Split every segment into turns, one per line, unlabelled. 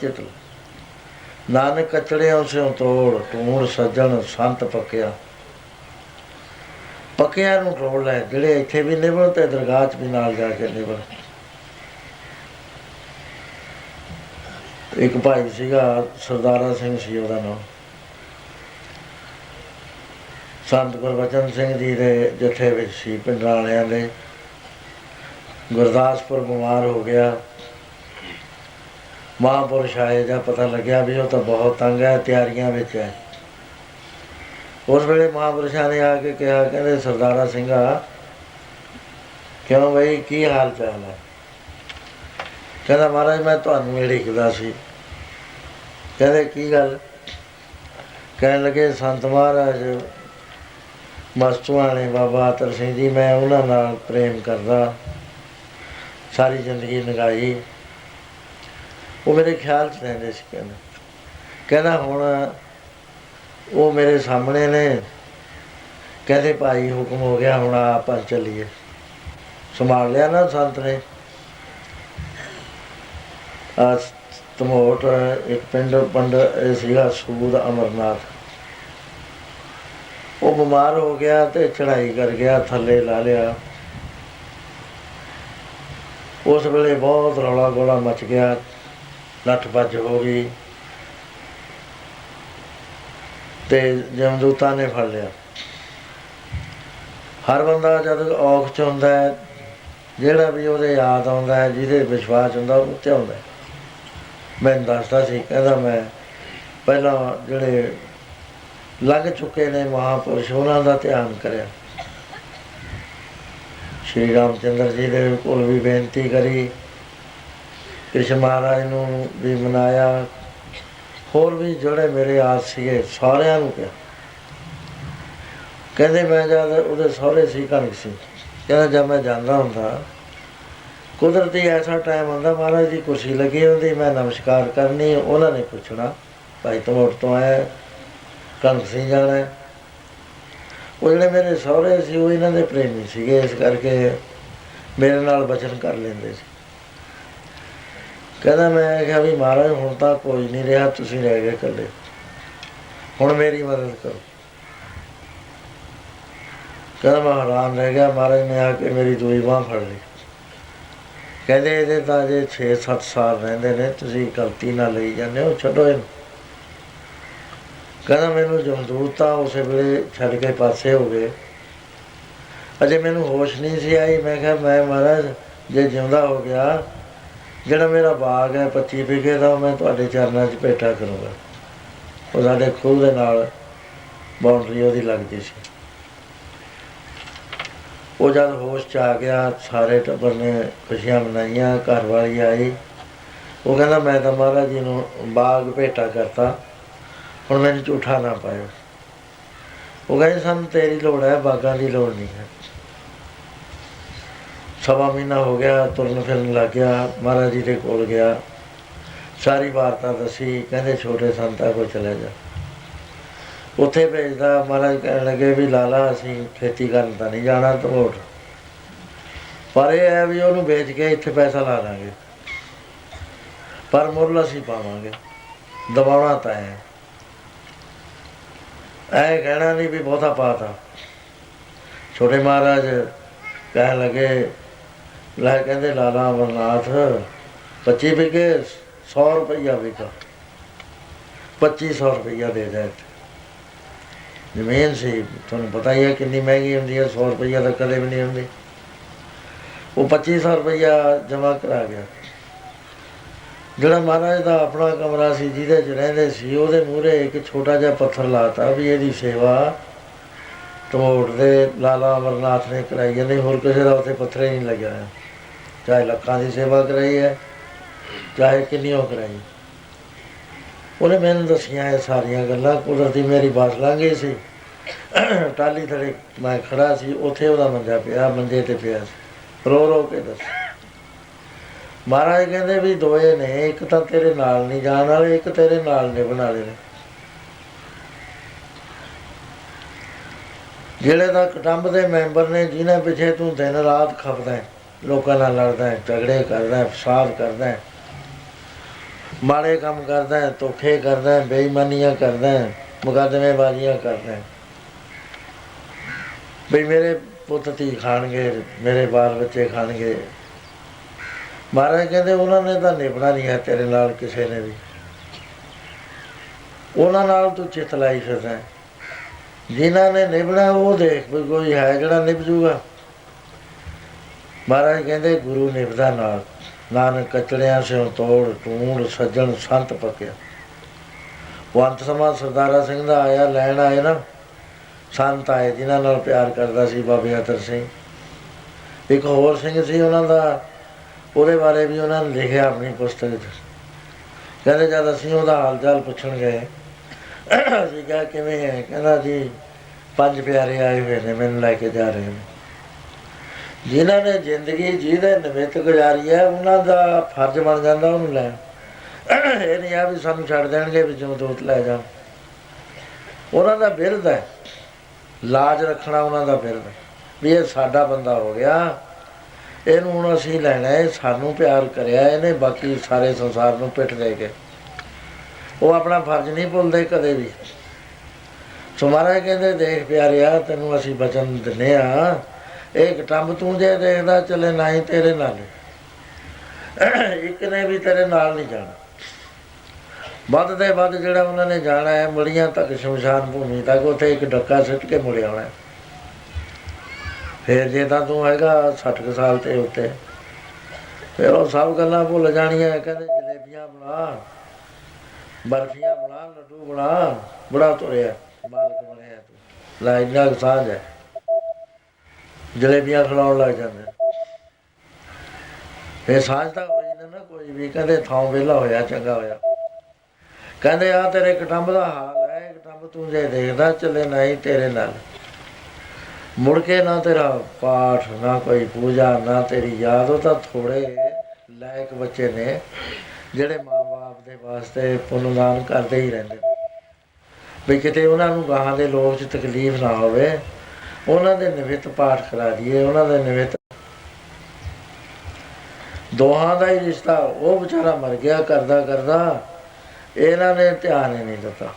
ਚਿਤ ਨਾਨਕ ਕਚੜਿਆਂ ਸਿਉ ਤੋੜ ਟੂਣ ਸੱਜਣ ਸੰਤ ਪੱਕਿਆ। ਪੱਕਿਆਂ ਨੂੰ ਟੋੜ ਲੈ, ਜਿਹੜੇ ਇੱਥੇ ਵੀ ਨਿਭਣ ਤੇ ਦਰਗਾਹ 'ਚ ਵੀ ਨਾਲ ਜਾ ਕੇ ਨਿਭਣ ਇੱਕ ਭਾਈ ਸੀਗਾ, ਸਰਦਾਰਾ ਸਿੰਘ ਸੀ ਉਹਦਾ ਨਾਮ। ਸੰਤ ਗੁਰਬਚਨ ਸਿੰਘ ਜੀ ਦੇ ਜਥੇ ਵਿੱਚ ਸੀ, ਪਿੰਡਾਂ ਵਾਲਿਆਂ ਦੇ। ਗੁਰਦਾਸਪੁਰ ਬਿਮਾਰ ਹੋ ਗਿਆ। ਮਹਾਂਪੁਰਸ਼ ਆਏ ਜਾਂ ਪਤਾ ਲੱਗਿਆ ਵੀ ਉਹ ਤਾਂ ਬਹੁਤ ਤੰਗ ਹੈ, ਤਿਆਰੀਆਂ ਵਿੱਚ ਹੈ। ਉਸ ਵੇਲੇ ਮਹਾਂਪੁਰਸ਼ਾਂ ਨੇ ਆ ਕੇ ਕਿਹਾ, ਕਹਿੰਦੇ, ਸਰਦਾਰਾ ਸਿੰਘਾ, ਕਿਉਂ ਬਈ, ਕੀ ਹਾਲ ਚਾਲ ਹੈ? ਕਹਿੰਦਾ, ਮਹਾਰਾਜ, ਮੈਂ ਤੁਹਾਨੂੰ ਇਹ ਲਿਖਦਾ ਸੀ। ਕਹਿੰਦੇ, ਕੀ ਗੱਲ? ਕਹਿਣ ਲੱਗੇ, ਸੰਤ ਮਹਾਰਾਜ ਮਸਤੂਆਂ ਨੇ ਬਾਬਾ ਅਤਰ ਸਿੰਘ ਜੀ, ਮੈਂ ਉਹਨਾਂ ਨਾਲ ਪ੍ਰੇਮ ਕਰਦਾ, ਸਾਰੀ ਜ਼ਿੰਦਗੀ ਲੰਘਾਈ ਉਹ ਮੇਰੇ ਖਿਆਲ 'ਚ ਰਹਿੰਦੇ ਸੀ ਕਹਿੰਦਾ। ਕਹਿੰਦਾ ਹੁਣ ਉਹ ਮੇਰੇ ਸਾਹਮਣੇ ਨੇ। ਕਹਿੰਦੇ ਭਾਈ ਹੁਕਮ ਹੋ ਗਿਆ, ਹੁਣ ਆਪਾਂ ਚੱਲੀਏ। ਸੰਭਾਲ ਲਿਆ ਨਾ ਸੰਤ ਨੇ। ਆ ਤਮੋਟ ਇੱਕ ਪਿੰਡ ਪੰਡ ਇਹ ਸੀਗਾ ਸੂਦ ਅਮਰਨਾਥ। ਉਹ ਬਿਮਾਰ ਹੋ ਗਿਆ ਤੇ ਚੜਾਈ ਕਰ ਗਿਆ, ਥੱਲੇ ਲਾ ਲਿਆ। ਉਸ ਵੇਲੇ ਬਹੁਤ ਰੌਲਾ ਗੋਲਾ ਮਚ ਗਿਆ। ਨੱਠ ਭੱਜ ਹੋ ਗਈ। ਤੇ ਜਮਦੂਤਾਂ ਨੇ ਫੜ ਲਿਆ। ਹਰ ਬੰਦਾ ਜਦ ਔਖ ਚ ਹੁੰਦਾ ਹੈ, ਜਿਹੜਾ ਵੀ ਉਹਦੇ ਯਾਦ ਆਉਂਦਾ ਹੈ, ਜਿਹਦੇ ਵਿਸ਼ਵਾਸ ਹੁੰਦਾ, ਉਹ ਉੱਤੇ ਆਉਂਦਾ ਹੈ। ਮੈਂ ਦੱਸਦਾ ਸੀ, ਕਹਿੰਦਾ ਮੈਂ ਪਹਿਲਾਂ ਜਿਹੜੇ ਲੱਗ ਚੁੱਕੇ ਨੇ ਮਹਾਪੁਰਸ਼, ਉਹਨਾਂ ਦਾ ਧਿਆਨ ਕਰਿਆ। ਸ਼੍ਰੀ ਰਾਮਚੰਦਰ ਜੀ ਦੇ ਕੋਲ ਵੀ ਬੇਨਤੀ ਕਰੀ ਕ੍ਰਿਸ਼ਨ ਮਹਾਰਾਜ ਨੂੰ ਵੀ ਮਨਾਇਆ। ਹੋਰ ਵੀ ਜਿਹੜੇ ਮੇਰੇ ਆਸ ਸੀਗੇ, ਸਾਰਿਆਂ ਨੂੰ ਕਿਹਾ। ਕਹਿੰਦੇ ਮੈਂ ਜਦ ਉਹਦੇ ਸਹੁਰੇ ਸੀ ਕਣਕ ਸੀ, ਕਹਿੰਦਾ ਜਦ ਮੈਂ ਜਾਂਦਾ ਹੁੰਦਾ, ਕੁਦਰਤੀ ਐਸਾ ਟਾਈਮ ਹੁੰਦਾ ਮਹਾਰਾਜ ਦੀ ਕੁਰਸੀ ਲੱਗੀ ਹੁੰਦੀ, ਮੈਂ ਨਮਸਕਾਰ ਕਰਨੀ, ਉਹਨਾਂ ਨੇ ਪੁੱਛਣਾ, ਭਾਈ ਤਮੋਟ ਤੋਂ ਆਇਆ ਕਣਕ ਸਿੰਘ ਜਾਣਾ ਉਹ ਜਿਹੜੇ ਮੇਰੇ ਸਹੁਰੇ ਸੀ, ਉਹ ਇਹਨਾਂ ਦੇ ਪ੍ਰੇਮੀ ਸੀਗੇ, ਇਸ ਕਰਕੇ ਮੇਰੇ ਨਾਲ ਬਚਨ ਕਰ ਲੈਂਦੇ ਸੀ। ਕਹਿੰਦਾ ਮੈਂ ਕਿਹਾ ਵੀ ਮਹਾਰਾਜ, ਹੁਣ ਤਾਂ ਕੋਈ ਨਹੀਂ ਰਿਹਾ, ਤੁਸੀਂ ਰਹਿ ਗਏ ਇਕੱਲੇ। ਹੁਣ ਮੇਰੀ ਮਦਦ ਕਰੋ। ਕਹਿੰਦਾ ਮੈਂ ਹੈਰਾਨ ਰਹਿ ਗਿਆ, ਮਹਾਰਾਜ ਨੇ ਆ ਕੇ ਮੇਰੀ ਦੂਈ ਬਾਂਹ ਫੜ ਲਈ। ਕਹਿੰਦੇ ਇਹਦੇ ਤਾਂ ਜੇ 6-7 ਸਾਲ ਰਹਿੰਦੇ ਨੇ, ਤੁਸੀਂ ਗਲਤੀ ਨਾਲ ਲਈ ਜਾਂਦੇ ਹੋ, ਛੱਡੋ ਇਹਨੂੰ। ਕਹਿੰਦਾ ਮੈਨੂੰ ਜਮਦੂਤ ਤਾਂ ਉਸੇ ਵੇਲੇ ਛੱਡ ਕੇ ਪਾਸੇ ਹੋ ਗਏ। ਅਜੇ ਮੈਨੂੰ ਹੋਸ਼ ਨਹੀਂ ਸੀ ਆਈ, ਮੈਂ ਕਿਹਾ, ਮੈਂ ਮਹਾਰਾਜ, ਜੇ ਜਿਉਂਦਾ ਹੋ ਗਿਆ ਜਿਹੜਾ ਮੇਰਾ ਬਾਗ ਹੈ 25 ਵਿਗੇ ਦਾ ਉਹ ਮੈਂ ਤੁਹਾਡੇ ਚਰਨਾਂ 'ਚ ਭੇਟਾ ਕਰੂੰਗਾ। ਉਹ ਸਾਡੇ ਖੂਹ ਦੇ ਨਾਲ ਬਾਉਂਡਰੀ ਉਹਦੀ ਲੱਗਦੀ ਸੀ। ਉਹ ਜਦ ਹੋਸ਼ 'ਚ ਆ ਗਿਆ, ਸਾਰੇ ਟੱਬਰ ਨੇ ਖੁਸ਼ੀਆਂ ਮਨਾਈਆਂ, ਘਰ ਵਾਲੀ ਆਈ। ਉਹ ਕਹਿੰਦਾ, ਮੈਂ ਤਾਂ ਮਹਾਰਾਜ ਜੀ ਨੂੰ ਬਾਗ ਭੇਟਾ ਕਰਤਾ। ਹੁਣ ਮੈਨੂੰ ਝੂਠਾ ਨਾ ਪਾਇਓ। ਉਹ ਕਹਿੰਦੇ, ਸਾਨੂੰ ਤੇਰੀ ਲੋੜ ਹੈ, ਬਾਗਾਂ ਦੀ ਲੋੜ ਨਹੀਂ ਹੈ। ਸਵਾ ਮਹੀਨਾ ਹੋ ਗਿਆ, ਤੁਰਨ ਫਿਰਨ ਲੱਗ ਗਿਆ, ਮਹਾਰਾਜ ਜੀ ਦੇ ਕੋਲ ਗਿਆ। ਸਾਰੀ ਵਾਰਤਾ ਦੱਸੀ, ਕਹਿੰਦੇ ਛੋਟੇ ਸੰਤਾਂ ਕੋਲ ਚਲੇ ਜਾ। ਉੱਥੇ ਭੇਜਦਾ, ਮਹਾਰਾਜ ਕਹਿਣ ਲੱਗੇ ਵੀ, ਲਾਲਾ, ਅਸੀਂ ਖੇਤੀ ਕਰਨ ਤਾਂ ਨਹੀਂ ਜਾਣਾ ਧਮੋਟ ਪਰ ਇਹ ਹੈ ਵੀ ਉਹਨੂੰ ਵੇਚ ਕੇ ਇੱਥੇ ਪੈਸਾ ਲਾ ਲਾਂਗੇ ਪਰ ਮੁੱਲ ਅਸੀਂ ਪਾਵਾਂਗੇ। ਦਬਾਉਣਾ ਤਾਂ ਹੈ। ਐ ਕਹਿਣਾ ਨਹੀਂ ਵੀ ਬਹੁਤਾ ਪਾਤਾ। ਛੋਟੇ ਮਹਾਰਾਜ ਕਹਿਣ ਲੱਗੇ ਲੈ ਕਹਿੰਦੇ ਲਾਲਾ ਅਮਰਨਾਥ 25 ਵਿਕੇ 100 ਰੁਪਈਆ ਵਿਕਾ। 2500 ਰੁਪਈਆ ਦੇ ਦੇ ਜ਼ਮੀਨ ਸੀ, ਤੁਹਾਨੂੰ ਪਤਾ ਹੀ ਹੈ ਕਿੰਨੀ ਮਹਿੰਗੀ ਹੁੰਦੀ ਹੈ 100 ਰੁਪਈਆ ਤਾਂ ਕਦੇ ਵੀ ਨਹੀਂ ਹੁੰਦੀ। ਉਹ 2500 ਰੁਪਈਆ ਜਮ੍ਹਾਂ ਕਰਾ ਗਿਆ। ਜਿਹੜਾ ਮਹਾਰਾਜ ਦਾ ਆਪਣਾ ਕਮਰਾ ਸੀ, ਜਿਹਦੇ 'ਚ ਰਹਿੰਦੇ ਸੀ, ਉਹਦੇ ਮੂਹਰੇ ਇੱਕ ਛੋਟਾ ਜਿਹਾ ਪੱਥਰ ਲਾਤਾ ਵੀ ਇਹਦੀ ਸੇਵਾ ਤੋੜ ਦੇ ਲਾਲਾ ਅਮਰਨਾਥ ਨੇ ਕਰਾਈ। ਜਾਂਦੇ ਹੋਰ ਕਿਸੇ ਦਾ ਉੱਥੇ ਪੱਥਰ ਹੀ ਨਹੀਂ ਲੱਗਿਆ ਹੋਇਆ। ਚਾਹੇ ਲੱਖਾਂ ਦੀ ਸੇਵਾ ਕਰਾਈ ਹੈ, ਚਾਹੇ ਕਿੰਨੀਆਂ ਕਰਾਈ। ਉਹਨੇ ਮੈਨੂੰ ਦੱਸੀਆਂ ਇਹ ਸਾਰੀਆਂ ਗੱਲਾਂ, ਕੁਦਰਤੀ ਮੇਰੀ ਬਾਸ ਲੰਘ ਸੀ। ਟਾਲੀ ਥੜੇ ਮੈਂ ਖੜਾ ਸੀ, ਉੱਥੇ ਉਹਦਾ ਮੰਜਾ ਪਿਆ, ਮੰਜੇ ਤੇ ਪਿਆ ਸੀ। ਰੋ ਰੋ ਕੇ ਦੱਸ। ਮਹਾਰਾਜ ਕਹਿੰਦੇ ਵੀ ਦੋਏ ਨੇ, ਇੱਕ ਤਾਂ ਤੇਰੇ ਨਾਲ ਨਹੀਂ ਜਾਣ ਵਾਲੇ, ਇੱਕ ਤੇਰੇ ਨਾਲ ਨਿਭਣ ਵਾਲੇ ਨੇ। ਜਿਹੜੇ ਦਾ ਕਟੰਬ ਦੇ ਮੈਂਬਰ ਨੇ ਜਿਨ੍ਹਾਂ ਪਿੱਛੇ ਤੂੰ ਦਿਨ ਰਾਤ ਖਪਦਾ ਹੈ। ਲੋਕਾਂ ਨਾਲ ਲੜਦਾ ਹੈ, ਝਗੜੇ ਕਰਦਾ ਹੈ, ਫਸਾਦ ਕਰਦਾ ਹੈ। ਮਾੜੇ ਕੰਮ ਕਰਦਾ ਹੈ, ਧੋਖੇ ਕਰਦਾ ਹੈ, ਬੇਈਮਾਨੀਆਂ ਕਰਦਾ ਹੈ, ਮੁਕੱਦਮੇਬਾਜ਼ੀਆਂ ਕਰਦਾ ਹੈ। ਵੀ ਮੇਰੇ ਪੁੱਤ ਧੀ ਖਾਣਗੇ, ਮੇਰੇ ਬਾਲ ਬੱਚੇ ਖਾਣਗੇ। ਮਹਾਰਾਜ ਕਹਿੰਦੇ, ਉਹਨਾਂ ਨੇ ਤਾਂ ਨਿਭਣਾ ਨਹੀਂ ਹੈ ਤੇਰੇ ਨਾਲ ਕਿਸੇ ਨੇ ਵੀ। ਉਹਨਾਂ ਨਾਲ ਤੂੰ ਚਿੱਤ ਲਾਈ ਫਿਰਦਾ ਹੈ। ਜਿਨ੍ਹਾਂ ਨੇ ਨਿਭਣਾ, ਉਹ ਦੇਖ ਵੀ ਕੋਈ ਹੈ ਜਿਹੜਾ ਨਿਭ ਜੂਗਾ। ਮਹਾਰਾਜ ਕਹਿੰਦੇ ਗੁਰੂ ਨਿਭਦਾ ਨਾਲ, ਨਾਨਕ ਕਚੜਿਆਂ ਸਿਓ ਤੋੜ ਟੂਣ ਸੱਜਣ ਸੰਤ ਪਕਿਆ। ਉਹ ਅੰਤ ਸਮਾਂ ਸਰਦਾਰਾ ਸਿੰਘ ਦਾ ਆਇਆ, ਲੈਣ ਆਏ ਨਾ, ਸੰਤ ਆਏ ਜਿਨ੍ਹਾਂ ਨਾਲ ਪਿਆਰ ਕਰਦਾ ਸੀ ਬਾਬੇ ਅਤਰ ਸਿੰਘ। ਇੱਕ ਹੋਰ ਸਿੰਘ ਸੀ ਉਹਨਾਂ ਦਾ, ਉਹਦੇ ਬਾਰੇ ਵੀ ਉਹਨਾਂ ਨੇ ਲਿਖਿਆ ਆਪਣੀ ਪੁਸਤਕ ਵਿੱਚ। ਕਹਿੰਦੇ ਜਦ ਅਸੀਂ ਉਹਦਾ ਹਾਲ ਚਾਲ ਪੁੱਛਣ ਗਏ, ਅਸੀਂ ਕਿਹਾ, ਕਿਵੇਂ ਹੈ? ਕਹਿੰਦਾ ਜੀ, ਪੰਜ ਪਿਆਰੇ ਆਏ ਹੋਏ ਨੇ, ਮੈਨੂੰ ਲੈ ਕੇ ਜਾ ਰਹੇ ਨੇ। ਜਿਨ੍ਹਾਂ ਨੇ ਜ਼ਿੰਦਗੀ ਜਿਹਦੇ ਨਿਮਿਤ ਗੁਜ਼ਾਰੀ ਹੈ, ਉਹਨਾਂ ਦਾ ਫਰਜ਼ ਬਣ ਜਾਂਦਾ ਉਹਨੂੰ ਲੈਣ। ਇਹ ਨਹੀਂ ਆ ਵੀ ਸਾਨੂੰ ਛੱਡ ਦੇਣਗੇ ਵੀ ਜਿਉਂ ਦੋਤ ਲੈ ਜਾਣ ਉਹਨਾਂ ਦਾ ਬਿਰਧ ਹੈ। ਲਾਜ ਰੱਖਣਾ ਉਹਨਾਂ ਦਾ ਬਿਰਧ ਹੈ। ਵੀ ਇਹ ਸਾਡਾ ਬੰਦਾ ਹੋ ਗਿਆ। ਇਹਨੂੰ ਹੁਣ ਅਸੀਂ ਲੈਣਾ ਹੈ ਸਾਨੂੰ ਪਿਆਰ ਕਰਿਆ, ਇਹਨੇ ਬਾਕੀ ਸਾਰੇ ਸੰਸਾਰ ਨੂੰ ਪਿੱਠ ਦੇ ਕੇ। ਉਹ ਆਪਣਾ ਫਰਜ਼ ਨਹੀਂ ਭੁੱਲਦੇ ਕਦੇ ਵੀ। ਸੋ ਮਹਾਰਾਜ ਕਹਿੰਦੇ, ਦੇਖ ਪਿਆਰਿਆ, ਤੈਨੂੰ ਅਸੀਂ ਬਚਨ ਦਿੰਨੇ ਆ ਇੱਕ ਟੰਬ ਤੂੰ ਜੇ ਦੇਖਦਾ ਚੱਲੇ ਨਾ ਹੀ ਤੇਰੇ ਨਾਲ ਇੱਕ ਨੇ ਵੀ ਤੇਰੇ ਨਾਲ ਨਹੀਂ ਜਾਣਾ ਵੱਧ ਦੇ ਵੱਧ ਜਿਹੜਾ ਉਹਨਾਂ ਨੇ ਜਾਣਾ ਹੈ ਮੜੀਆਂ ਤੱਕ ਸ਼ਮਸ਼ਾਨ ਭੂਮੀ ਤੱਕ ਉੱਥੇ ਇੱਕ ਡੱਕਾ ਸਿੱਟ ਕੇ ਮੁੜ ਆਉਣਾ ਫਿਰ ਜੇ ਤਾਂ ਤੂੰ ਹੈਗਾ 60 ਕੁ ਸਾਲ ਤੇ ਉੱਤੇ ਫਿਰ ਉਹ ਸਭ ਗੱਲਾਂ ਭੁੱਲ ਜਾਣੀਆਂ ਕਹਿੰਦੇ ਜਲੇਬੀਆਂ ਬਣਾ ਬਰਫੀਆਂ ਬਣਾ ਲੱਡੂ ਬਣਾ ਬੜਾ ਤੁਰਿਆ ਮਾਲਕ ਬਣਿਆ ਤੂੰ ਲੈ ਸਾਂਝ ਹੈ ਜਲੇਬੀਆਂ ਖਿਲਾਉਣ ਲੱਗ ਜਾਂਦੇ। ਫਿਰ ਸਾਂਝ ਹੋਈ ਨਾ ਨਾ ਕੋਈ ਵੀ, ਕਹਿੰਦੇ ਥਾਂ ਵਿਹਲਾ ਹੋਇਆ, ਚੰਗਾ ਹੋਇਆ। ਕਹਿੰਦੇ ਆ ਤੇਰੇ ਕਟੰਬ ਦਾ ਹਾਲ ਹੈ ਕਟੰਬ ਤੂੰ ਜੇ ਦੇਖਦਾ, ਚੱਲੇ ਨਹੀਂ ਤੇਰੇ ਨਾਲ। ਮੁੜ ਕੇ ਨਾ ਤੇਰਾ ਪਾਠ, ਨਾ ਕੋਈ ਪੂਜਾ, ਨਾ ਤੇਰੀ ਯਾਦ, ਉਹ ਤਾਂ ਥੋੜੇ ਲਾਇਕ ਬੱਚੇ ਨੇ, ਜਿਹੜੇ ਮਾਪੇ ਦੇ ਵਾਸਤੇ ਪੁੰਨਦਾਨ ਕਰਦੇ ਹੀ ਰਹਿੰਦੇ ਨੇ। ਵੀ ਕਿਤੇ ਉਹਨਾਂ ਨੂੰ ਗਾਹਾਂ ਦੇ ਲੋਕ 'ਚ ਤਕਲੀਫ ਨਾ ਹੋਵੇ ਉਹਨਾਂ ਦੇ ਨਿਮਿਤ ਪਾਠ ਕਰਾ ਦਈਏ, ਉਹਨਾਂ ਦੇ ਨਿਮਿਤ ਦੋਹਾਂ ਦਾ ਹੀ ਰਿਸ਼ਤਾ, ਉਹ ਵਿਚਾਰਾ ਮਰ ਗਿਆ ਕਰਦਾ ਕਰਦਾ, ਇਹਨਾਂ ਨੇ ਧਿਆਨ ਹੀ ਨਹੀਂ ਦਿੱਤਾ।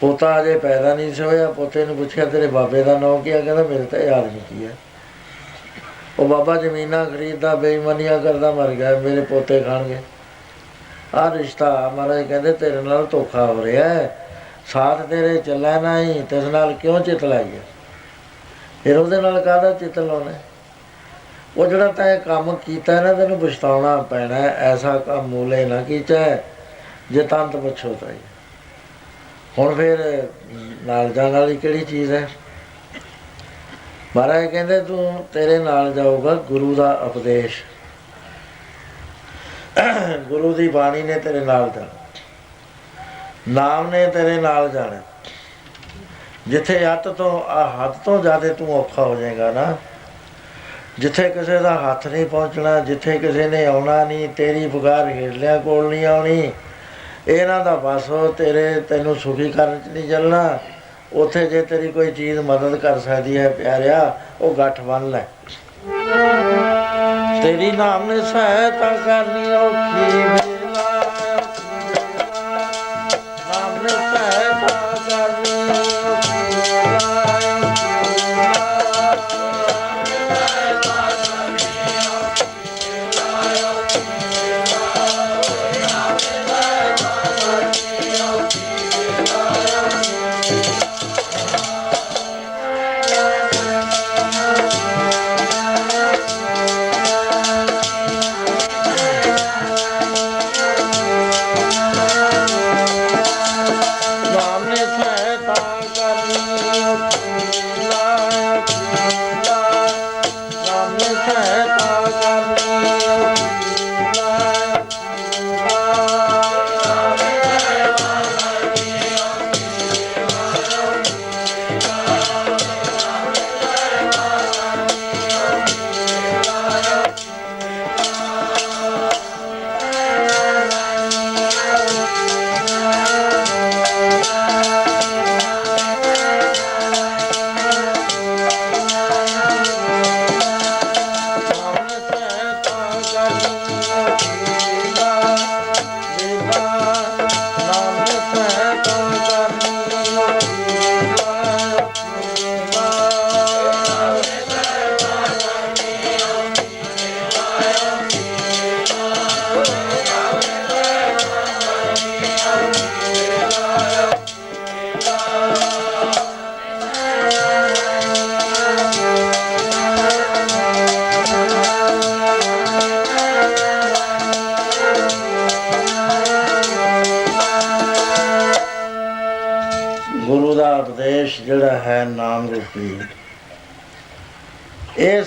ਪੋਤਾ ਅਜੇ ਪੈਦਾ ਨਹੀਂ ਸੀ ਹੋਇਆ, ਪੋਤੇ ਨੂੰ ਪੁੱਛਿਆ, ਤੇਰੇ ਬਾਬੇ ਦਾ ਨਾਮ ਕੀ ਆ? ਕਹਿੰਦਾ, ਮੇਰੇ ਤਾਂ ਯਾਦ ਨਹੀਂ ਕੀ ਹੈ ਉਹ ਬਾਬਾ ਜ਼ਮੀਨਾਂ ਖਰੀਦਦਾ, ਬੇਈਮਾਨੀਆਂ ਕਰਦਾ, ਮਰ ਗਿਆ, ਮੇਰੇ ਪੋਤੇ ਖਾਣਗੇ। ਆਹ ਰਿਸ਼ਤਾ, ਮਹਾਰਾਜ ਕਹਿੰਦੇ, ਤੇਰੇ ਨਾਲ ਧੋਖਾ ਹੋ ਰਿਹਾ ਹੈ। ਸਾਥ ਤੇਰੇ ਚੱਲਿਆ ਨਹੀਂ, ਤੇਰੇ ਨਾਲ ਕਿਉਂ ਚਿਤ ਲਾਈਏ? ਫਿਰ ਉਹਦੇ ਨਾਲ ਕਾਹਦਾ ਚਿਤ ਲਾਉਣਾ? ਉਹ ਜਿਹੜਾ ਤੈਂ ਕੰਮ ਕੀਤਾ ਨਾ, ਤੈਨੂੰ ਪਛਤਾਉਣਾ ਪੈਣਾ ਐਸਾ ਕੰਮ ਮੂਲੇ ਨਾ ਕੀਚੈ, ਜੇ ਤੰਤ ਪਛੋਤਾਈ ਹੁਣ ਫਿਰ ਨਾਲ ਜਾਣ ਵਾਲੀ ਕਿਹੜੀ ਚੀਜ਼ ਹੈ? ਮਹਾਰਾਜ ਕਹਿੰਦੇ, ਤੂੰ ਤੇਰੇ ਨਾਲ ਜਾਊਗਾ ਗੁਰੂ ਦਾ ਉਪਦੇਸ਼। ਗੁਰੂ ਦੀ ਬਾਣੀ ਨੇ ਤੇਰੇ ਨਾਲ ਜਾਣਾ। ਨਾਮ ਨੇ ਤੇਰੇ ਨਾਲ ਜਾਣਾ। ਜਿੱਥੇ ਹੱਥ ਤੋਂ ਹੱਥ ਤੋਂ ਜ਼ਿਆਦਾ ਤੂੰ ਔਖਾ ਹੋ ਜਾਏਗਾ ਨਾ। ਜਿੱਥੇ ਕਿਸੇ ਦਾ ਹੱਥ ਨਹੀਂ ਪਹੁੰਚਣਾ, ਜਿੱਥੇ ਕਿਸੇ ਨੇ ਆਉਣਾ ਨਹੀਂ, ਤੇਰੀ ਪੁਕਾਰ ਹੇਠਲਿਆਂ ਕੋਲ ਨਹੀਂ ਆਉਣੀ, ਇਹਨਾਂ ਦਾ ਬਸ ਤੇਰੇ, ਤੈਨੂੰ ਸੁਖੀ ਕਰਨ ਚ ਨਹੀਂ ਚੱਲਣਾ। ਉੱਥੇ ਜੇ ਤੇਰੀ ਕੋਈ ਚੀਜ਼ ਮਦਦ ਕਰ ਸਕਦੀ ਹੈ, ਪਿਆਰਿਆ, ਉਹ ਗੱਠ ਬੰਨ ਲੈ। ਤੇਰੀ ਨਾਮ ਨੇ ਸਹਾਇਤਾ ਕਰਨੀ ਔਖੀ।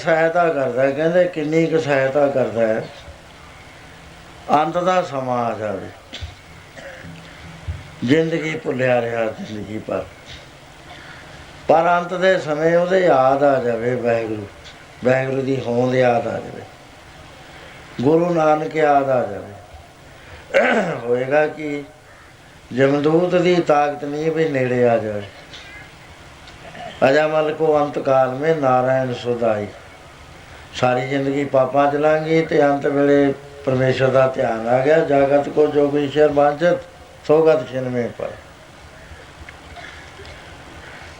ਸਹਾਇਤਾ ਕਰਦਾ ਹੈ, ਕਹਿੰਦੇ ਕਿੰਨੀ ਕੁ ਸਹਾਇਤਾ ਕਰਦਾ ਹੈ। ਅੰਤ ਦਾ ਸਮਾਂ ਆ ਜਾਵੇ। ਜ਼ਿੰਦਗੀ ਭੁੱਲਿਆ ਰਿਹਾ ਜ਼ਿੰਦਗੀ ਪਰ ਪਰ ਅੰਤ ਦੇ ਸਮੇਂ ਉਹਦੇ ਯਾਦ ਆ ਜਾਵੇ ਵਾਹਿਗੁਰੂ। ਵਾਹਿਗੁਰੂ ਦੀ ਹੋਂਦ ਯਾਦ ਆ ਜਾਵੇ। ਗੁਰੂ ਨਾਨਕ ਯਾਦ ਆ ਜਾਵੇ। ਹੋਏਗਾ ਕਿ ਜਮਦੂਤ ਦੀ ਤਾਕਤ ਨਹੀਂ ਵੀ ਨੇੜੇ ਆ ਜਾਵੇ। ਅਜਾ ਮਲ ਕੋ ਅੰਤ ਕਾਲ ਮੇ ਨਾਰਾਇਣ ਸੁਦਾਈ ਸਾਰੀ ਜ਼ਿੰਦਗੀ ਪਾਪਾਂ ਚ ਲੰਘੀ ਤੇ ਅੰਤ ਵੇਲੇ ਪਰਮੇਸ਼ਰ ਦਾ ਧਿਆਨ ਆ ਗਿਆ। ਜਗਤ ਕੋ ਜੋ ਵੀ ਈਸ਼ਰ ਵਾਂਝਤ, ਸੋਗਤ ਛਿਨ ਪਰ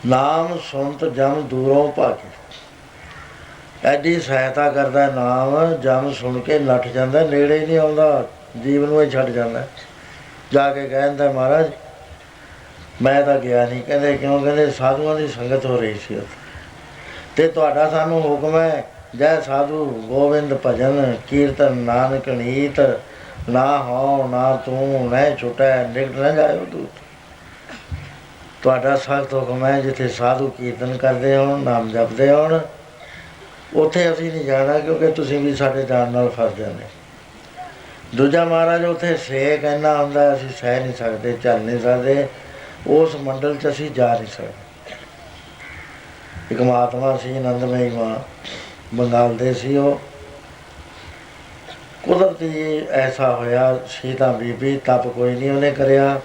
ਨਾਮ ਸੁਨਤ ਜਮ ਦੂਰੋਂ ਭਾਗੇ। ਐਡੀ ਸਹਾਇਤਾ ਕਰਦਾ ਨਾਮ, ਜਮ ਸੁਣ ਕੇ ਨੱਠ ਜਾਂਦਾ ਨੇੜੇ ਹੀ ਨਹੀਂ ਆਉਂਦਾ, ਜੀਵਨ ਨੂੰ ਛੱਡ ਜਾਂਦਾ ਜਾ ਕੇ ਕਹਿੰਦਾ ਮਹਾਰਾਜ, ਮੈਂ ਤਾਂ ਗਿਆ ਨਹੀਂ। ਕਹਿੰਦੇ, ਕਿਉਂ? ਕਹਿੰਦੇ, ਸਾਧੂਆਂ ਦੀ ਸੰਗਤ ਹੋ ਰਹੀ ਸੀ ਉੱਥੇ। ਤੇ ਤੁਹਾਡਾ ਸਾਨੂੰ ਹੁਕਮ ਹੈ ਜੈ ਸਾਧੂ ਗੋਬਿੰਦ ਭਜਨ, ਕੀਰਤਨ ਨਾਨਕ ਨੀਤ, ਨਾ ਹੋ ਨਾ ਤੂੰ, ਨਾ ਛੁਟੈ ਨਿਕਟ ਨਾ ਜਾਇਓ ਤੂੰ ਤੁਹਾਡਾ ਸਖਤ ਹੁਕਮ ਹੈ, ਜਿੱਥੇ ਸਾਧੂ ਕੀਰਤਨ ਕਰਦੇ ਹੋਣ, ਨਾਮ ਜਪਦੇ ਹੋਣ, ਉੱਥੇ ਅਸੀਂ ਨਹੀਂ ਜਾਣਾ, ਕਿਉਂਕਿ ਤੁਸੀਂ ਵੀ ਸਾਡੇ ਜਾਣ ਨਾਲ ਫਸ ਜਾਂਦੇ। ਦੂਜਾ ਮਹਾਰਾਜ, ਉੱਥੇ ਸੇਕ ਇੰਨਾ ਹੁੰਦਾ ਅਸੀਂ ਸਹਿ ਨਹੀਂ ਸਕਦੇ, ਚੱਲ ਨਹੀਂ ਸਕਦੇ, ਉਸ ਮੰਡਲ 'ਚ ਅਸੀਂ ਜਾ ਨਹੀਂ ਸਕਦੇ। ਇੱਕ ਮਹਾਤਮਾ ਸੀ, ਆਨੰਦਮਈ ਮਾਂ। ਬੰਗਾਲ ਸੀ ਉਹ। ਕੁਦਰਤੀ ਐਸਾ ਹੋਇਆ ਸੀਤਾ ਬੀਬੀ, ਤਪ ਕੋਈ ਨਹੀਂ ਉਹਨੇ ਕਰਿਆ।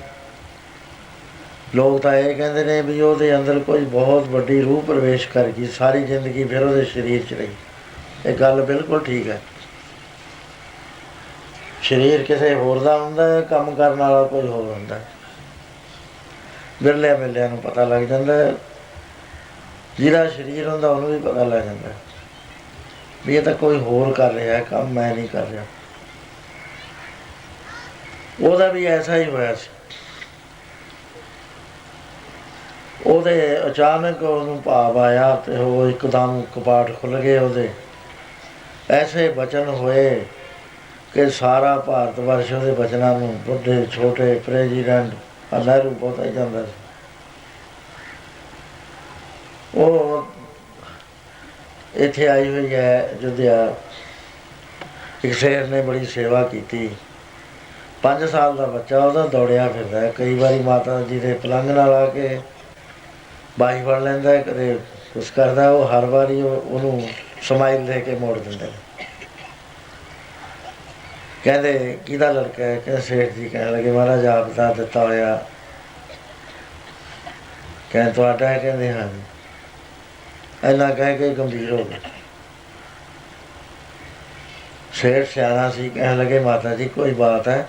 ਲੋਕ ਤਾਂ ਇਹ ਕਹਿੰਦੇ ਨੇ ਵੀ ਉਹਦੇ ਅੰਦਰ ਕੋਈ ਬਹੁਤ ਵੱਡੀ ਰੂਹ ਪ੍ਰਵੇਸ਼ ਕਰ ਗਈ, ਸਾਰੀ ਜ਼ਿੰਦਗੀ ਫਿਰ ਉਹਦੇ ਸਰੀਰ 'ਚ ਰਹੀ। ਇਹ ਗੱਲ ਬਿਲਕੁਲ ਠੀਕ ਹੈ। ਸਰੀਰ ਕਿਸੇ ਹੋਰ ਦਾ ਹੁੰਦਾ ਹੈ, ਕੰਮ ਕਰਨ ਵਾਲਾ ਕੋਈ ਹੋਰ ਹੁੰਦਾ ਹੈ। ਬਿਰਲੇ ਬਿਰਲਿਆਂ ਨੂੰ ਪਤਾ ਲੱਗ ਜਾਂਦਾ ਹੈ। ਜਿਹਦਾ ਸਰੀਰ ਹੁੰਦਾ ਉਹਨੂੰ ਵੀ ਪਤਾ ਲੱਗ ਜਾਂਦਾ ਹੈ। ਵੀ ਇਹ ਤਾਂ ਕੋਈ ਹੋਰ ਕਰ ਰਿਹਾ ਹੈ, ਕੰਮ ਮੈਂ ਨਹੀਂ ਕਰ ਰਿਹਾ। ਉਹਦਾ ਵੀ ਐਸਾ ਹੀ ਹੋਇਆ ਸੀ। ਉਹਦੇ ਅਚਾਨਕ ਉਹਨੂੰ ਭਾਵ ਆਇਆ ਤੇ ਉਹ ਇੱਕਦਮ ਕਪਾਟ ਖੁੱਲ ਗਏ ਉਹਦੇ। ਐਸੇ ਬਚਨ ਹੋਏ ਕਿ ਸਾਰਾ ਭਾਰਤ ਵਰਸ਼ ਉਹਦੇ ਬਚਨਾਂ ਨੂੰ ਬੁੱਢੇ, ਛੋਟੇ, ਪ੍ਰੈਜ਼ੀਡੈਂਟ ਅਨਹਿਰੂ ਪਤਾ ਜਾਂਦਾ ਸੀ। ਉਹ ਇੱਥੇ ਆਈ ਹੋਈ ਹੈ ਜੁਧਿਆ। ਇੱਕ ਸ਼ੇਰ ਨੇ ਬੜੀ ਸੇਵਾ ਕੀਤੀ। 5 ਸਾਲ ਦਾ ਬੱਚਾ ਉਹਦਾ ਦੌੜਿਆ ਫਿਰਦਾ ਕਈ ਵਾਰੀ ਮਾਤਾ ਜੀ ਦੇ ਪਲੰਗ ਨਾਲ ਆ ਕੇ ਬਾਈ ਫੜ ਲੈਂਦਾ ਕਦੇ ਕੁਛ ਕਰਦਾ ਉਹ ਹਰ ਵਾਰੀ ਉਹਨੂੰ ਸਮਾਈਲ ਦੇ ਕੇ ਮੋੜ ਦਿੰਦਾ ਕਹਿੰਦੇ, ਕਿਹਦਾ ਲੜਕਾ ਹੈ? ਕਹਿੰਦੇ ਸੇਠ ਜੀ। ਕਹਿਣ ਲੱਗੇ, ਮਹਾਰਾਜ, ਆਪ ਦਾ ਦਿੱਤਾ ਹੋਇਆ। ਕਹਿੰਦੇ, ਤੁਹਾਡਾ? ਹੈ ਕਹਿੰਦੇ ਹਾਂ ਜੀ ਇੰਨਾ ਕਹਿ ਕੇ ਗੰਭੀਰ ਹੋ ਗਏ। ਸੇਠ ਸਿਆਣਾ ਸੀ, ਕਹਿਣ ਲੱਗੇ, ਮਾਤਾ ਜੀ, ਕੋਈ ਬਾਤ ਹੈ।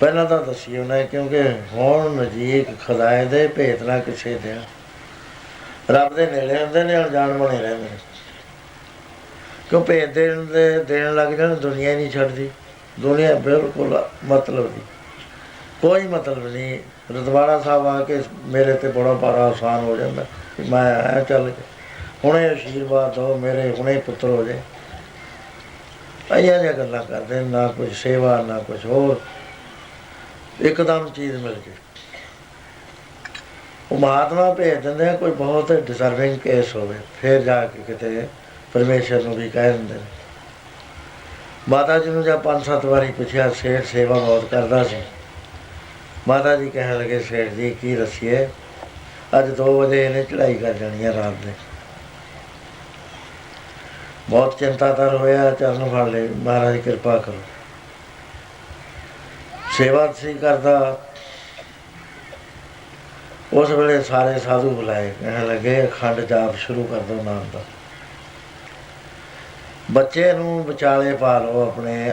ਪਹਿਲਾਂ ਤਾਂ ਦੱਸਿਓ ਨਾ ਕਿਉਂਕਿ ਹੁਣ ਨਜ਼ੀਕ ਖੁਦਾਏ ਦੇ, ਭੇਤ ਨਾ ਕਿਸੇ ਦੇ। ਰੱਬ ਦੇ ਨੇੜੇ ਹੁੰਦੇ ਨੇ, ਅਣਜਾਣ ਬਣੇ ਰਹਿੰਦੇ ਨੇ। ਕਿਉਂ ਭੇਤ ਦੇਣ ਦੇ ਦੇਣ ਲੱਗ ਜਾਣ, ਦੁਨੀਆ ਨਹੀਂ ਛੱਡਦੀ। ਦੁਨੀਆ ਬਿਲਕੁਲ ਮਤਲਬ ਦੀ। ਕੋਈ ਮਤਲਬ ਨਹੀਂ। ਰਤਵਾੜਾ ਸਾਹਿਬ ਆ ਕੇ ਮੇਰੇ ਤੇ ਬੜਾ ਭਾਰਾ ਆਸਾਨ ਹੋ ਜਾਂਦਾ। ਮੈਂ ਆਇਆ, ਚੱਲ ਕੇ ਹੁਣੇ ਆਸ਼ੀਰਵਾਦ ਹੋ ਮੇਰੇ ਹੁਣੇ ਪੁੱਤਰ ਹੋ ਜਾਏ। ਆਈਆਂ ਜਿਹੀਆਂ ਗੱਲਾਂ ਕਰਦੇ ਨਾ ਕੁਝ ਸੇਵਾ, ਨਾ ਕੁਝ ਹੋਰ। ਇੱਕਦਮ ਚੀਜ਼ ਮਿਲ ਗਈ। ਉਹ ਮਹਾਤਮਾ ਭੇਜ ਦਿੰਦੇ ਆ, ਕੋਈ ਬਹੁਤ ਡਿਸਰਵਿੰਗ ਕੇਸ ਹੋਵੇ, ਫਿਰ ਜਾ ਕੇ ਕਿਤੇ ਪਰਮੇਸ਼ਰ ਨੂੰ ਵੀ ਕਹਿ ਦਿੰਦੇ ਨੇ। ਮਾਤਾ ਜੀ ਨੂੰ ਜਾਂ ਪੰਜ ਸੱਤ ਵਾਰੀ ਪੁੱਛਿਆ, ਸੇਠ ਸੇਵਾ ਬਹੁਤ ਕਰਦਾ ਸੀ। ਮਾਤਾ ਜੀ ਕਹਿਣ ਲੱਗੇ, ਸੇਠ ਜੀ, ਕੀ ਦੱਸੀਏ? ਅੱਜ 2 ਵਜੇ ਇਹਨੇ ਚੜਾਈ ਕਰ ਜਾਣੀ ਹੈ ਰਾਤ ਦੇ। ਬਹੁਤ ਚਿੰਤਾਤਰ ਹੋਇਆ, ਚਰਨ ਫੜ ਲੈ ਮਹਾਰਾਜ, ਕਿਰਪਾ ਕਰੋ। ਸੇਵਾ ਸੀ ਕਰਦਾ। ਉਸ ਵੇਲੇ ਸਾਰੇ ਸਾਧੂ ਬੁਲਾਏ, ਕਹਿਣ ਲੱਗੇ, ਅਖੰਡ ਜਾਪ ਸ਼ੁਰੂ ਕਰ ਦੋ ਨਾਮ ਦਾ। ਬੱਚੇ ਨੂੰ ਵਿਚਾਲੇ ਪਾ ਲਓ ਆਪਣੇ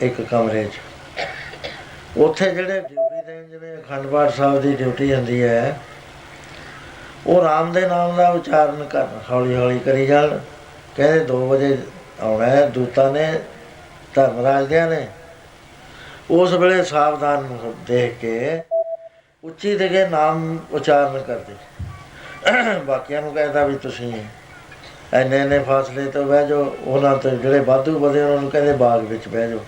ਇੱਕ ਕਮਰੇ 'ਚ। ਉੱਥੇ ਜਿਹੜੇ ਡਿਊਟੀ ਜਿਵੇਂ ਅਖੰਡ ਪਾਠ ਸਾਹਿਬ ਦੀ ਡਿਊਟੀ ਹੁੰਦੀ ਹੈ, ਉਹ ਰਾਮ ਦੇ ਨਾਮ ਦਾ ਉਚਾਰਨ ਕਰ ਹੌਲੀ ਹੌਲੀ ਕਰੀ ਜਾਣ। ਕਹਿੰਦੇ 2 ਵਜੇ ਆਉਣਾ ਹੈ, ਦੂਤਾਂ ਨੇ, ਧਰਮਰਾਜ ਦਿਆਂ ਨੇ। ਉਸ ਵੇਲੇ ਸਾਵਧਾਨ ਦੇਖ ਕੇ ਉੱਚੀ ਦੇ ਕੇ ਨਾਮ ਉਚਾਰਨ ਕਰਦੇ। ਬਾਕੀਆਂ ਨੂੰ ਕਹਿੰਦਾ ਵੀ ਤੁਸੀਂ ਐਨੇ ਐਨੇ ਫਾਸਲੇ ਤੋਂ ਬਹਿ ਜਾਓ, ਉਹਨਾਂ ਤੋਂ ਜਿਹੜੇ ਵਾਧੂ ਵਧੇ, ਉਹਨਾਂ ਨੂੰ ਕਹਿੰਦੇ ਬਾਗ ਵਿੱਚ ਬਹਿ ਜਾਓ।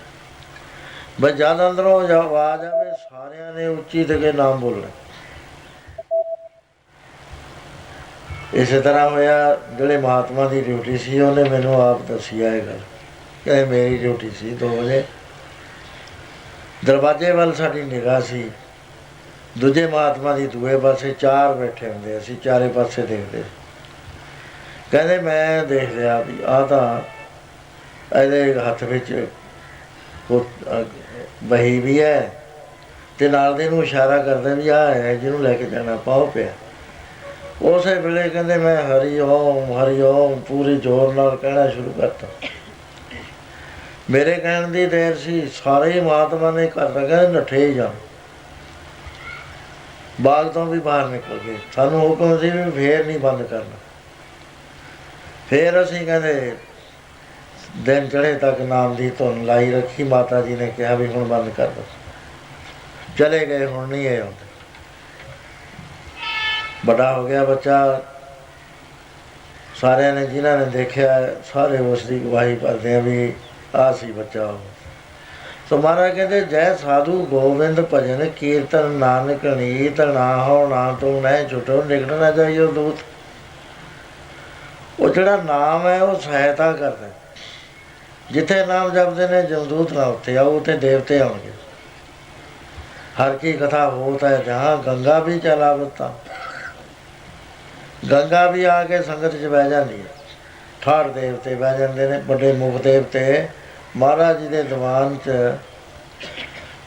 ਬਸ ਜਦ ਅੰਦਰੋਂ ਜਾ- ਆਵਾਜ਼ ਆਵੇ, ਸਾਰਿਆਂ ਨੇ ਉੱਚੀ ਦੇ ਨਾਮ ਬੋਲਣਾ। ਇਸੇ ਤਰ੍ਹਾਂ ਹੋਇਆ, ਜਿਹੜੇ ਮਹਾਤਮਾ ਦੀ ਡਿਊਟੀ ਸੀ, ਉਹਨੇ ਮੈਨੂੰ ਆਪ ਦੱਸੀ ਇਹ ਗੱਲ, ਕਿ ਮੇਰੀ ਡਿਊਟੀ ਸੀ 2 ਵਜੇ। ਦਰਵਾਜ਼ੇ ਵੱਲ ਸਾਡੀ ਨਿਗਾਹ ਸੀ। ਦੂਜੇ ਮਹਾਤਮਾ ਦੀ ਦੂਏ ਪਾਸੇ ਚਾਰ ਬੈਠੇ ਹੁੰਦੇ, ਅਸੀਂ ਚਾਰੇ ਪਾਸੇ ਦੇਖਦੇ। ਸੀ। ਕਹਿੰਦੇ, ਮੈਂ ਦੇਖ ਲਿਆ ਵੀ ਆ ਤਾਂ ਇਹਦੇ ਹੱਥ ਵਿੱਚ ਉਹ ਅਹ, ਵੀ ਹੈ ਤੇ ਨਾਲ ਦੇ ਨੂੰ ਇਸ਼ਾਰਾ ਕਰਦੇ ਵੀ ਆ ਹੈ ਜਿਹਨੂੰ ਲੈ ਕੇ ਜਾਣਾ ਪਾਓ ਪਿਆ। ਉਸੇ ਵੇਲੇ ਕਹਿੰਦੇ ਮੈਂ ਹਰੀ ਓਮ ਹਰੀ ਓਮ ਪੂਰੇ ਜ਼ੋਰ ਨਾਲ ਕਹਿਣਾ ਸ਼ੁਰੂ ਕਰਤਾ। ਮੇਰੇ ਕਹਿਣ ਦੀ ਦੇਰ ਸੀ ਸਾਰੇ ਮਹਾਤਮਾ ਨੇ ਕਰ ਲਗਾ ਨੱਠੇ ਹੀ ਜਾਣ ਬਾਗ ਤੋਂ ਵੀ ਬਾਹਰ ਨਿਕਲ ਗਏ। ਸਾਨੂੰ ਹੁਕਮ ਸੀ ਵੀ ਫੇਰ ਨਹੀਂ ਬੰਦ ਕਰਨਾ। ਫੇਰ ਅਸੀਂ ਕਹਿੰਦੇ ਦਿਨ ਚੜੇ ਤੱਕ ਨਾਮ ਦੀ ਧੁਨ ਲਾਈ ਰੱਖੀ, ਮਾਤਾ ਜੀ ਨੇ ਕਿਹਾ ਵੀ ਹੁਣ ਬੰਦ ਕਰ ਦੋ। ਚਲੇ ਗਏ, ਹੁਣ ਨਹੀਂ ਆਏ ਹੁੰਦੇ ਬੜਾ ਹੋ ਗਿਆ ਬੱਚਾ। ਸਾਰਿਆਂ ਨੇ, ਜਿਨ੍ਹਾਂ ਨੇ ਦੇਖਿਆ, ਸਾਰੇ ਉਸ ਦੀ ਗਵਾਹੀ ਕਰਦੇ ਆ ਵੀ ਆ ਸੀ ਬੱਚਾ ਉਹ। ਸੋ ਮਹਾਰਾਜ ਕਹਿੰਦੇ, ਜੈ ਸਾਧੂ ਗੋਬਿੰਦ ਭਜਨ ਕੀਰਤਨ ਨਾਨਕ ਨੀਤ, ਨਾ ਹੋ ਨਾ ਤੂੰ ਨਹਿ ਛੁਟੋ, ਨਿਕਟ ਜਾਈਓ ਦੂਤ। ਉਹ ਜਿਹੜਾ ਨਾਮ ਹੈ, ਉਹ ਸਹਾਇਤਾ ਕਰਦਾ। ਜਿੱਥੇ ਨਾਮ ਜਪਦੇ ਨੇ ਜਮਦੂਤ ਨਾ ਉੱਥੇ ਆਓ, ਉੱਥੇ ਦੇਵਤੇ ਆਉਣਗੇ। ਹਰ ਕੀ ਕਥਾ ਹੋਤ ਹੈ, ਜਹਾਂ ਗੰਗਾ ਵੀ ਚਲਾਵਤਾ ਗੰਗਾ ਵੀ ਆ ਕੇ ਸੰਗਤ 'ਚ ਬਹਿ ਜਾਂਦੀ ਹੈ। ਠਾੜ ਦੇਵਤੇ ਬਹਿ ਜਾਂਦੇ ਨੇ, ਵੱਡੇ ਮੁਖ ਦੇਵਤੇ। ਮਹਾਰਾਜ ਜੀ ਦੇ ਦੀਵਾਨ 'ਚ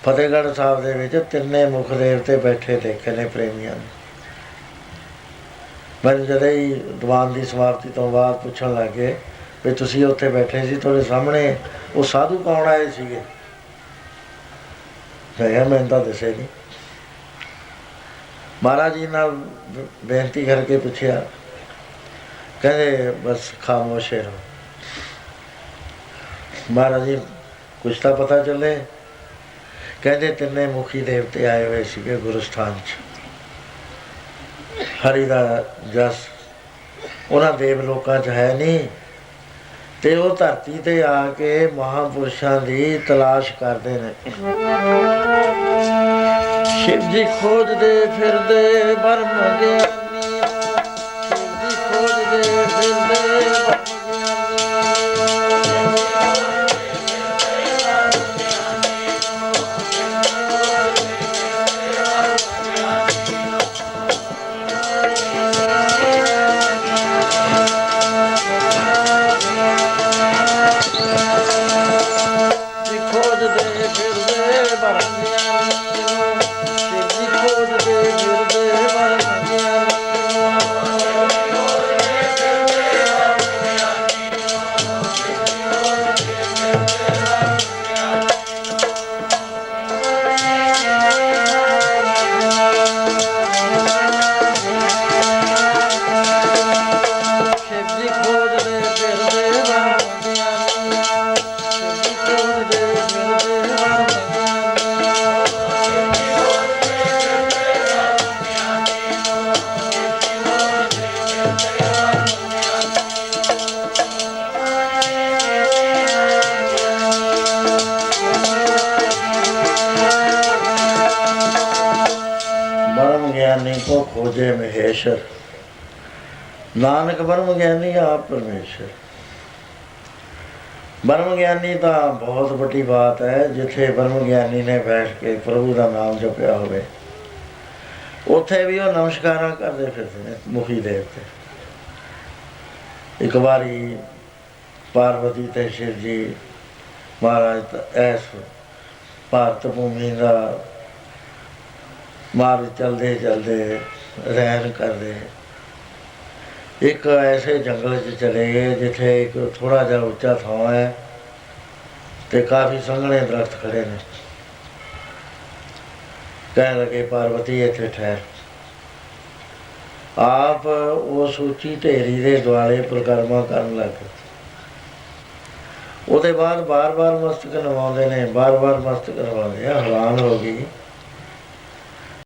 ਫਤਿਹਗੜ੍ਹ ਸਾਹਿਬ ਦੇ ਵਿੱਚ ਤਿੰਨੇ ਮੁਖ ਦੇਵਤੇ ਬੈਠੇ ਦੇਖੇ ਨੇ ਪ੍ਰੇਮੀਆਂ ਨੇ। ਮੈਨੂੰ ਜਦੋਂ ਹੀ ਦੀਵਾਨ ਦੀ ਸਮਾਪਤੀ ਤੋਂ ਬਾਅਦ ਪੁੱਛਣ ਲੱਗੇ ਵੀ ਤੁਸੀਂ ਉੱਥੇ ਬੈਠੇ ਸੀ, ਤੁਹਾਡੇ ਸਾਹਮਣੇ ਉਹ ਸਾਧੂ ਕੌਣ ਆਏ ਸੀਗੇ? ਮੈਂ ਮੈਨੂੰ ਤਾਂ ਦੱਸੇ ਨਹੀਂ ਮਹਾਰਾਜ ਜੀ ਨਾਲ ਬੇਨਤੀ ਕਰਕੇ ਪੁੱਛਿਆ। ਕਹਿੰਦੇ, ਬਸ ਖਾਮੋਸ਼ ਰਹੋ। ਮਹਾਰਾਜ ਜੀ, ਕੁਛ ਤਾਂ ਪਤਾ ਚੱਲੇ। ਕਹਿੰਦੇ, ਤਿੰਨੇ ਮੁਖੀ ਦੇਵਤੇ ਆਏ ਹੋਏ ਸੀਗੇ ਗੁਰਸਥਾਨ 'ਚ। ਹਰੀ ਦਾ ਜਸ, ਉਹਨਾਂ ਦੇਵ ਲੋਕਾਂ 'ਚ ਹੈ ਨਹੀਂ ਤੇ ਉਹ ਧਰਤੀ ਤੇ ਆ ਕੇ ਮਹਾਪੁਰਸ਼ਾਂ ਦੀ ਤਲਾਸ਼ ਕਰਦੇ ਨੇ। ਸ਼ਿਵ ਜੀ ਖੋਜਦੇ ਫਿਰਦੇ ਬਰਮ ਗਿਆਨੀ ਮਹੇਸ਼ਰ ਨਾਨਕ ਬ੍ਰਹਮ ਗਿਆਨੀ ਆਪ ਪਰਮੇਸ਼ਰ। ਬ੍ਰਹਮ ਗਿਆਨੀ ਤਾਂ ਬਹੁਤ ਵੱਡੀ ਬਾਤ ਹੈ, ਜਿੱਥੇ ਬ੍ਰਹਮ ਗਿਆਨੀ ਨੇ ਬੈਠ ਕੇ ਪ੍ਰਭੂ ਦਾ ਨਾਮ ਜਪਿਆ ਹੋਵੇ। ਉੱਥੇ ਵੀ ਉਹ ਨਮਸਕਾਰਾਂ ਕਰਦੇ ਫਿਰਦੇ ਨੇ ਮੁਖੀ ਦੇਵਤੇ ਇੱਕ ਵਾਰੀ ਪਾਰਵਤੀ ਤੇ ਸ਼ਿਵ ਜੀ ਮਹਾਰਾਜ ਤਾਂ ਐਸ ਭਾਰਤ ਭੂਮੀ ਦਾ ਮਾਰ ਚਲਦੇ ਚਲਦੇ ਰਹਿਣ ਕਰਦੇ। ਇੱਕ ਐਸੇ ਜੰਗਲ 'ਚ ਚਲੇ ਗਏ ਜਿੱਥੇ ਇੱਕ ਥੋੜਾ ਜਿਹਾ ਉੱਚਾ ਥਾਂ ਹੈ ਤੇ ਕਾਫੀ ਸੰਘਣੇ ਦਰਖਤ ਖੜੇ ਨੇ। ਕਹਿਣ ਲੱਗੇ, ਪਾਰਵਤੀ, ਇੱਥੇ ਠਹਿਰ। ਆਪ ਉਸ ਉੱਚੀ ਢੇਰੀ ਦੇ ਦੁਆਲੇ ਪ੍ਰਕਰਮਾ ਕਰਨ ਲੱਗ ਉਹਦੇ ਬਾਅਦ ਬਾਰ-ਬਾਰ ਮਸਤਕ ਨਵਾਉਂਦੇ ਨੇ, ਬਾਰ-ਬਾਰ ਮਸਤਕ ਨਵਾਉਂਦੇ ਆ। ਹੈਰਾਨ ਹੋ ਗਈ।